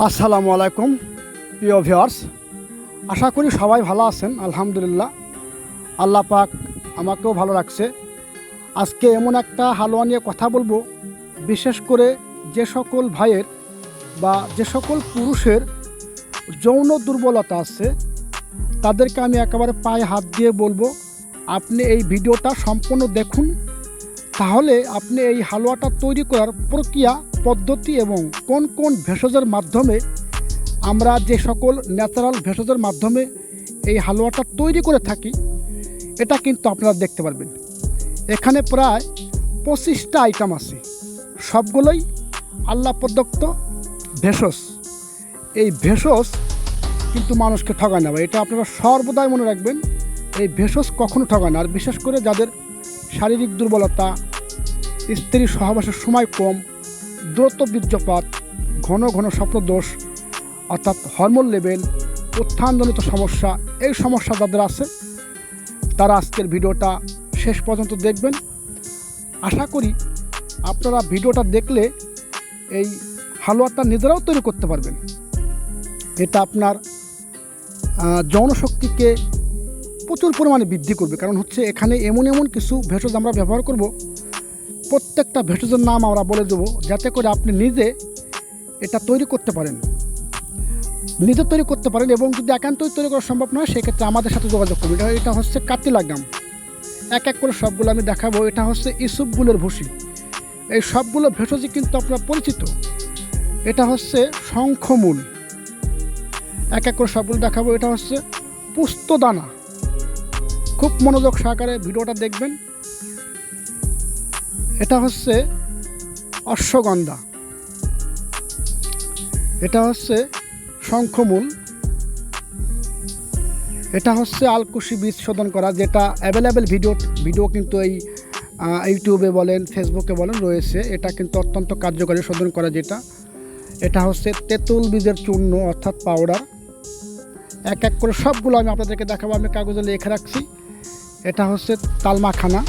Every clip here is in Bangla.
আসসালামু আলাইকুম, প্রিয় ভিওয়ার্স আশা করি সবাই ভালো আছেন, আলহামদুলিল্লাহ। আল্লাহ পাক আমাকেও ভালো রাখছে। আজকে এমন একটা হালুয়া নিয়ে কথা বলব, বিশেষ করে যে সকল ভাইয়ের বা যে সকল পুরুষের যৌন দুর্বলতা আছে, তাদেরকে আমি একেবারে পায়ে হাত দিয়ে বলব, আপনি এই ভিডিওটা সম্পূর্ণ দেখুন। তাহলে আপনি এই হালুয়াটা তৈরি করার প্রক্রিয়া পদ্ধতি এবং কোন কোন ভেষজের মাধ্যমে আমরা যে সকল ন্যাচারাল ভেষজের মাধ্যমে এই হালুয়াটা তৈরি করে থাকি, এটা কিন্তু আপনারা দেখতে পারবেন। এখানে প্রায় পঁচিশটা আইটেম আছে। সবগুলোই আল্লাহ প্রদত্ত ভেষজ। এই ভেষজ কিন্তু মানুষকে ঠগায় না এটা আপনারা সর্বদাই মনে রাখবেন, এই ভেষজ কখনো ঠগায় না। আর বিশেষ করে যাদের শারীরিক দুর্বলতা স্ত্রী সহবাসের সময় কম দ্রুত বীর্যপাত, ঘন ঘন স্বপ্নদোষ, অর্থাৎ হরমোন লেভেল উত্থানজনিত সমস্যা, এই সমস্যা যাদের আছে, তারা আজকের ভিডিওটা শেষ পর্যন্ত দেখবেন। আশা করি আপনারা ভিডিওটা দেখলে এই হালুয়াটা নিজেরাও তৈরি করতে পারবেন। এটা আপনার যৌনশক্তিকে প্রচুর পরিমাণে বৃদ্ধি করবে। কারণ হচ্ছে এখানে এমন এমন কিছু ভেষজ আমরা ব্যবহার করব প্রত্যেকটা ভেষজের নাম আমরা বলে দেবো, যাতে করে আপনি নিজে এটা তৈরি করতে পারেন। নিজে তৈরি করতে পারেন এবং যদি একান্তই তৈরি করা সম্ভব নয়, সেক্ষেত্রে আমাদের সাথে যোগাযোগ করুন। এটা এটা হচ্ছে কাতিলাগাম। এক এক করে সবগুলো আমি দেখাবো। এটা হচ্ছে ইসুপগুলোর ভুসি। এই সবগুলো ভেষজই কিন্তু আপনার পরিচিত। এটা হচ্ছে শঙ্খমূল। এক এক করে সবগুলো দেখাবো। এটা হচ্ছে পুস্তদানা খুব মনোযোগ সহকারে ভিডিওটা দেখবেন। এটা হচ্ছে অশ্বগন্ধা। এটা হচ্ছে শঙ্খমূল। এটা হচ্ছে আলকুশি বীজ শোধন করা, যেটা অ্যাভেলেবেল ভিডিও ভিডিও কিন্তু এই ইউটিউবে বলেন ফেসবুকে বলেন রয়েছে। এটা কিন্তু অত্যন্ত কার্যকারী শোধন করা যেটা। এটা হচ্ছে তেঁতুল বীজের চূর্ণ অর্থাৎ পাউডার এক এক করে সবগুলো আমি আপনাদেরকে দেখাবো, আমি কাগজে লিখে রাখছি। এটা হচ্ছে তালমাখানা।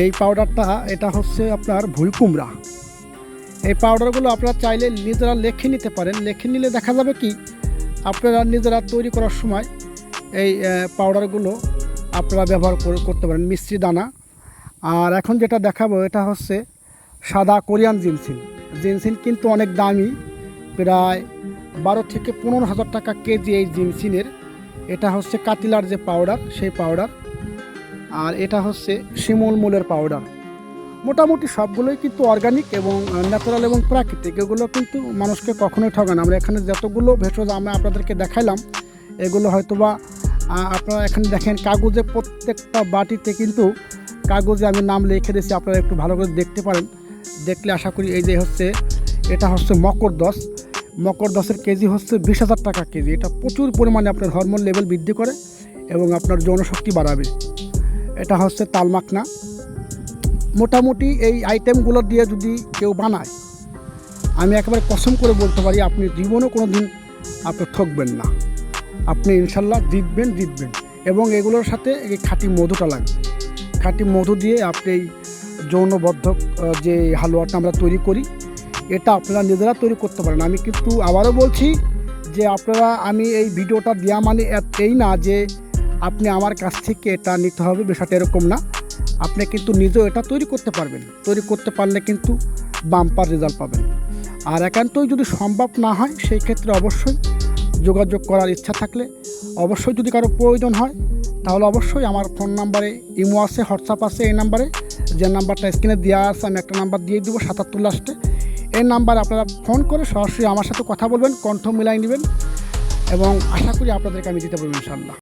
এই পাউডারটা এটা হচ্ছে আপনার ভুই কুমড়া। এই পাউডারগুলো আপনারা চাইলে নিজেরা লেখে নিতে পারেন। লেখে নিলে দেখা যাবে কি, আপনারা নিজেরা তৈরি করার সময় এই পাউডারগুলো আপনারা ব্যবহার করতে পারেন, মিষ্টি দানা। আর এখন যেটা দেখাবো, এটা হচ্ছে সাদা কোরিয়ান জিনসিন জিনসিন কিন্তু অনেক দামি, প্রায় বারো থেকে পনেরো হাজার টাকা কেজি এই জিনসিনের এটা হচ্ছে কাতিলার যে পাউডার সেই পাউডার আর এটা হচ্ছে শিমুল মূলের পাউডার মোটামুটি সবগুলোই কিন্তু অর্গানিক এবং ন্যাচারাল এবং প্রাকৃতিক। এগুলো কিন্তু মানুষকে কখনোই ঠগায় না। আমরা এখানে যতগুলো ভেষজ আমরা আপনাদেরকে দেখাইলাম, এগুলো হয়তোবা আপনারা এখানে দেখেন কাগজে প্রত্যেকটা বাটিতে কিন্তু কাগজে আমি নাম লিখে দিয়েছি। আপনারা একটু ভালো করে দেখতে পারেন। দেখলে আশা করি এই যে হচ্ছে, এটা হচ্ছে মকর দশ। মকর দশের কেজি হচ্ছে বিশ হাজার টাকা কেজি। এটা প্রচুর পরিমাণে আপনার হরমোন লেভেল বৃদ্ধি করে এবং আপনার যৌনশক্তি বাড়াবে। এটা হচ্ছে তালমাকনা মোটামুটি এই আইটেমগুলো দিয়ে যদি কেউ বানায়, আমি একেবারে কসম করে বলতে পারি, আপনি জীবনেও কোনো দিন আপনি ঠকবেন না। আপনি ইনশাল্লাহ জিতবেন জিতবেন। এবং এগুলোর সাথে এই খাঁটি মধুটা লাগবে। খাঁটি মধু দিয়ে আপনি এই যৌনবদ্ধক যে হালুয়াটা আমরা তৈরি করি, এটা আপনারা নিজেরা তৈরি করতে পারেন। আমি কিন্তু আবারও বলছি যে আপনারা, আমি এই ভিডিওটা দেওয়া মানে এই না যে আপনি আমার কাছ থেকে এটা নিতে হবে, বিষয়টা এরকম না। আপনি কিন্তু নিজেও এটা তৈরি করতে পারবেন। তৈরি করতে পারলে কিন্তু বাম্পার রেজাল্ট পাবেন। আর একান্তই যদি সম্ভব না হয়, সেই ক্ষেত্রে অবশ্যই যোগাযোগ করার ইচ্ছা থাকলে অবশ্যই যদি কারও প্রয়োজন হয়, তাহলে অবশ্যই আমার ফোন নাম্বারে ইমো আছে, হোয়াটসঅ্যাপ আছে, এই নাম্বারে যে নাম্বারটা স্ক্রিনে দেওয়া আছে, আমি একটা নাম্বার দিয়ে দেবো, সাতাত্তর লাস্টে এই নাম্বারে আপনারা ফোন করে সরাসরি আমার সাথে কথা বলবেন, কণ্ঠ মিলাই নেবেন এবং আশা করি আপনাদেরকে আমি দিতে পারব ইনশাল্লাহ